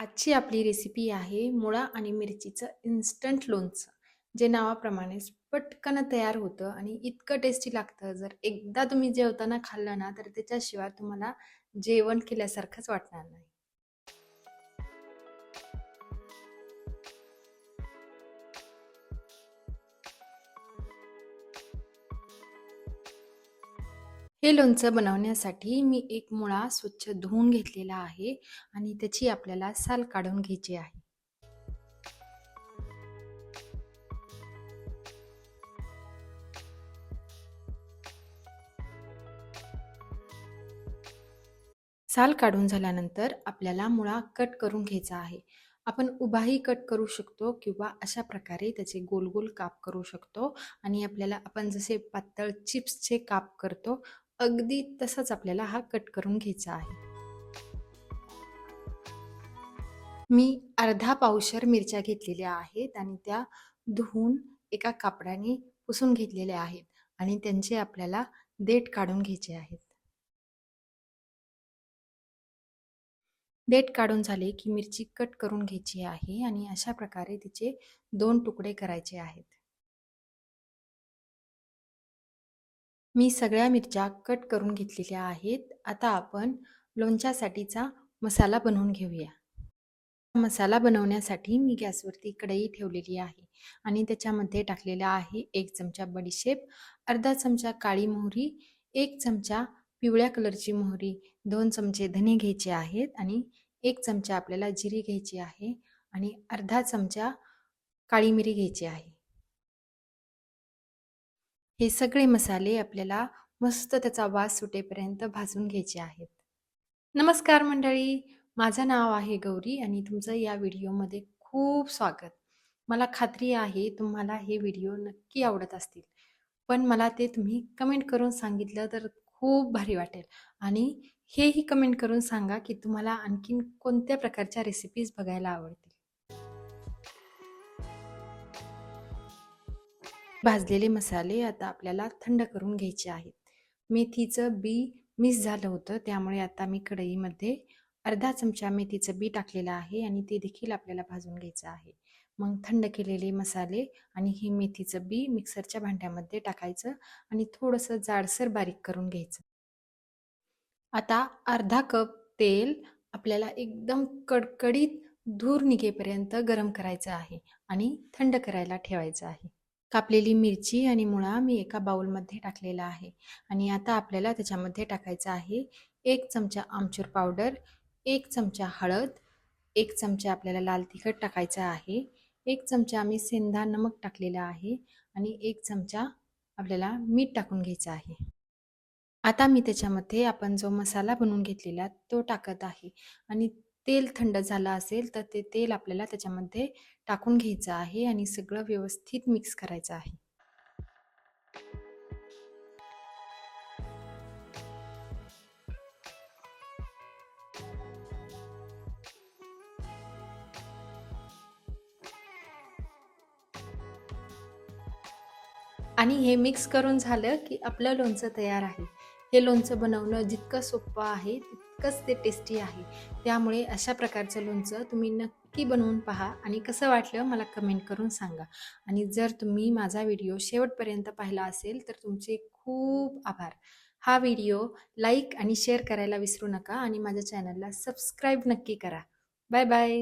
आजची आपली रेसिपी आहे मुळा आणि मिरचीचं इन्स्टंट लोणचं जे नावाप्रमाणेच पटकन तयार होतं आणि इतकं टेस्टी लागतं. जर एकदा तुम्ही जेवताना खाल्लं ना तर त्याच्याशिवाय तुम्हाला जेवण केल्यासारखंच वाटणार नाही. हे लोणचं बनवण्यासाठी मी एक मुळा स्वच्छ धुवून घेतलेला आहे आणि त्याची आपल्याला साल काढून घ्यायची आहे. साल काढून झाल्यानंतर आपल्याला मुळा कट करून घ्यायचा आहे. आपण उभाही कट करू शकतो किंवा अशा प्रकारे त्याचे गोल गोल काप करू शकतो आणि आपल्याला आपण जसे पातळ चिप्सचे काप करतो अगदी तसाच आपल्याला हा कट करून घ्यायचा आहे. मी अर्धा पावशर मिरच्या घेतलेल्या आहेत आणि त्या धुवून एका कापडाने पुसून घेतलेल्या आहेत आणि त्यांचे आपल्याला देठ काढून घ्यायचे आहेत. देठ काढून झाले की मिरची कट करून घ्यायची आहे आणि अशा प्रकारे तिचे दोन तुकडे करायचे आहेत. मी सगळ्या मिरच्या कट करून घेतलेल्या आहेत. आता आपण लोणच्यासाठीचा मसाला बनवून घेऊया. मसाला बनवण्यासाठी मी गॅसवरती कढई ठेवलेली आहे आणि त्याच्यामध्ये टाकलेला आहे एक चमचा बडीशेप अर्धा चमचा काळी मोहरी एक चमचा पिवळ्या कलरची मोहरी दोन चमचे धने घ्यायचे आहेत आणि एक चमचा आपल्याला जिरी घ्यायची आहे आणि अर्धा चमचा काळी मिरी घ्यायची आहे. हे सगळे मसाले आपल्याला मस्त त्याचा वास सुटेपर्यंत भाजून घ्यायचे आहेत. नमस्कार मंडळी माझं नाव आहे गौरी आणि तुमचं या व्हिडिओमध्ये खूप स्वागत. मला खात्री आहे तुम्हाला हे व्हिडिओ नक्की आवडत असतील पण मला ते तुम्ही कमेंट करून सांगितलं तर खूप भारी वाटेल. आणि हेही कमेंट करून सांगा की तुम्हाला आणखीन कोणत्या प्रकारच्या रेसिपीज बघायला आवडतील. भाजलेले मसाले आता आपल्याला थंड करून घ्यायचे आहेत. मेथीचं बी मिस झालं होतं त्यामुळे आता मी कढईमध्ये अर्धा चमचा मेथीचं बी टाकलेलं आहे आणि ते देखील आपल्याला भाजून घ्यायचं आहे. मग थंड केलेले मसाले आणि हे मेथीचं बी मिक्सरच्या भांड्यामध्ये टाकायचं आणि थोडंसं जाडसर बारीक करून घ्यायचं. आता अर्धा कप तेल आपल्याला एकदम कडकडीत धूर निघेपर्यंत गरम करायचं आहे आणि थंड करायला ठेवायचं आहे. कापलेली मिरची आणि मुळा मी एका बाउलमध्ये टाकलेला आहे. आणि आता आपल्याला त्याच्यामध्ये टाकायचं आहे एक चमचा आमचूर पावडर एक चमचा हळद एक चमचा आपल्याला लाल तिखट टाकायचं आहे एक चमचा आम्ही सेंधा नमक टाकलेला आहे आणि एक चमचा आपल्याला मीठ टाकून घ्यायचं आहे. आता मी त्याच्यामध्ये आपण जो मसाला बनवून घेतलेला तो टाकत आहे आणि तेल थंड झालं असेल तर ते तेल आपल्याला त्याच्यामध्ये टाकून घ्यायचं आहे आणि सगळं व्यवस्थित मिक्स करायचं आहे. आणि हे मिक्स करून झालं की आपलं लोणचं तयार आहे. हे लोणचं बनवणं जितकं सोपं आहे इतकंच ते टेस्टी आहे. त्यामुळे अशा प्रकारचं लोणचं तुम्ही नक्की बनवून पहा आणि कसं वाटलं मला कमेंट करून सांगा. आणि जर तुम्ही माझा व्हिडिओ शेवटपर्यंत पाहिला असेल तर तुमचे खूप आभार. हा व्हिडिओ लाईक आणि शेअर करायला विसरू नका आणि माझ्या चॅनलला सबस्क्राईब नक्की करा. Bye bye